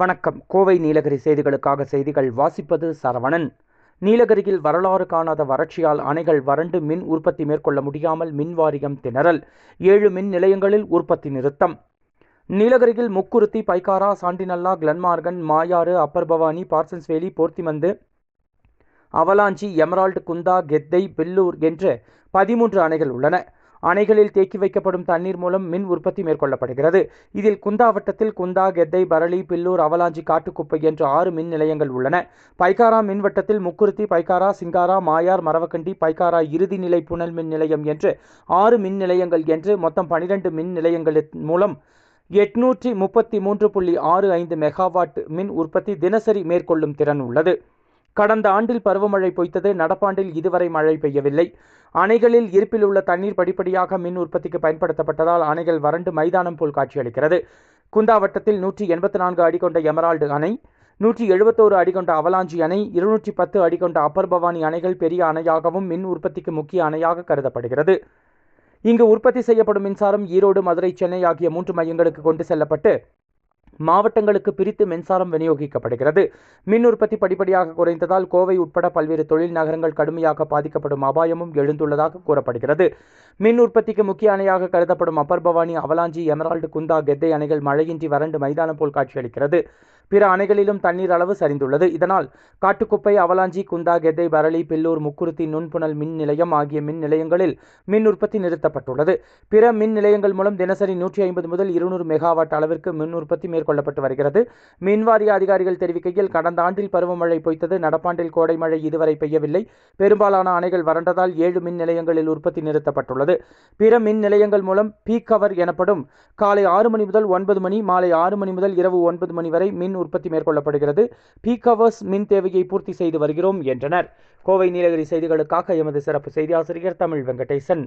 வணக்கம். கோவை நீலகிரி செய்திகளுக்காக செய்திகள் வாசிப்பது சரவணன். நீலகிரியில் வரலாறு காணாத வறட்சியால் அணைகள் வறண்டு மின் உற்பத்தி மேற்கொள்ள முடியாமல் மின் வாரியம் திணறல். ஏழு மின் நிலையங்களில் உற்பத்தி நிறுத்தம். நீலகிரியில் Mukurthi Pykara Sandynallah Glenmorgan Moyar upper Bhavani Parsons Valley Porthimund Avalanche Emerald Kundah Geddai Bellur என்று பதிமூன்று அணைகள் உள்ளன. அணைகளில் தேக்கி வைக்கப்படும் தண்ணீர் மூலம் மின் உற்பத்தி மேற்கொள்ளப்படுகிறது. இதில் குந்தா வட்டத்தில் குந்தா கெத்தை பரளி பில்லூர் அவலாஞ்சி காட்டுக்குப்பை என்று ஆறு மின் நிலையங்கள் உள்ளன. பைக்காரா மின்வட்டத்தில் முக்குருத்தி பைக்காரா சிங்காரா மாயார் மரவக்கண்டி பைக்காரா இறுதி நிலை புனல் மின் நிலையம் என்று ஆறு மின் நிலையங்கள் என்று மொத்தம் பனிரெண்டு மின் நிலையங்களின் மூலம் எட்நூற்றி முப்பத்தி மூன்று புள்ளி ஆறு ஐந்து மெகாவாட் மின் உற்பத்தி தினசரி மேற்கொள்ளும் திறன் உள்ளது. கடந்த ஆண்டில் பருவமழை பொய்த்தது. நடப்பாண்டில் இதுவரை மழை பெய்யவில்லை. அணைகளில் இருப்பில் உள்ள தண்ணீர் படிப்படியாக மின் உற்பத்திக்கு பயன்படுத்தப்பட்டதால் அணைகள் வறண்டு மைதானம் போல் காட்சியளிக்கிறது. குந்தா வட்டத்தில் நூற்றி எண்பத்தி நான்கு அடி கொண்ட எமரால்டு அணை நூற்றி எழுபத்தோரு அடி கொண்ட அவலாஞ்சி அணை இருநூற்றி பத்து அடி கொண்ட அப்பர் பவானி அணைகள் பெரிய அணையாகவும் மின் உற்பத்திக்கு முக்கிய அணையாக கருதப்படுகிறது. இங்கு உற்பத்தி செய்யப்படும் மின்சாரம் ஈரோடு மதுரை சென்னை ஆகிய மூன்று மையங்களுக்கு கொண்டு செல்லப்பட்டு மாவட்டங்களுக்கு பிரித்து மின்சாரம் விநியோகிக்கப்படுகிறது. மின் உற்பத்தி படிப்படியாக குறைந்ததால் கோவை உட்பட பல்வேறு தொழில் நகரங்கள் கடுமையாக பாதிக்கப்படும் அபாயமும் எழுந்துள்ளதாக கூறப்படுகிறது. மின் உற்பத்திக்கு முக்கிய அணையாக கருதப்படும் upper Bhavani Avalanche Emerald Kundah Geddai அணைகள் மழையின்றி வறண்டு மைதானம் போல் காட்சியளிக்கிறது. பிற அணைகளிலும் தண்ணீர் அளவு சரிந்துள்ளது. இதனால் காட்டுக்குப்பை அவலாஞ்சி குந்தா கெத்தை பரளி பில்லூர் முக்குருத்தி நுண்புணல் மின் நிலையம் ஆகிய மின் நிலையங்களில் மின் உற்பத்தி நிறுத்தப்பட்டுள்ளது. பிற மின் நிலையங்கள் மூலம் தினசரி நூற்றி ஐம்பது முதல் இருநூறு மெகாவாட் அளவிற்கு மின் உற்பத்தி மேற்கொள்ளப்பட்டு வருகிறது. மின்வாரிய அதிகாரிகள் தெரிவிக்கையில் கடந்த ஆண்டில் பருவமழை பொய்த்தது. நடப்பாண்டில் கோடை மழை இதுவரை பெய்யவில்லை. பெரும்பாலான அணைகள் வறண்டதால் ஏழு மின் நிலையங்களில் உற்பத்தி நிறுத்தப்பட்டுள்ளது. பிற மின் நிலையங்கள் மூலம் பீக் கவர் எனப்படும் காலை ஆறு மணி முதல் ஒன்பது மணி மாலை ஆறு மணி முதல் இரவு ஒன்பது மணி வரை மின் உற்பத்தி மேற்கொள்ளப்படுகிறது. பீக் ஹவர்ஸ் மின் தேவையை பூர்த்தி செய்து வருகிறோம் என்றனர். கோவை நீலகிரி செய்திகளுக்காக எமது சிறப்பு செய்தி ஆசிரியர் தமிழ் வெங்கடேசன்.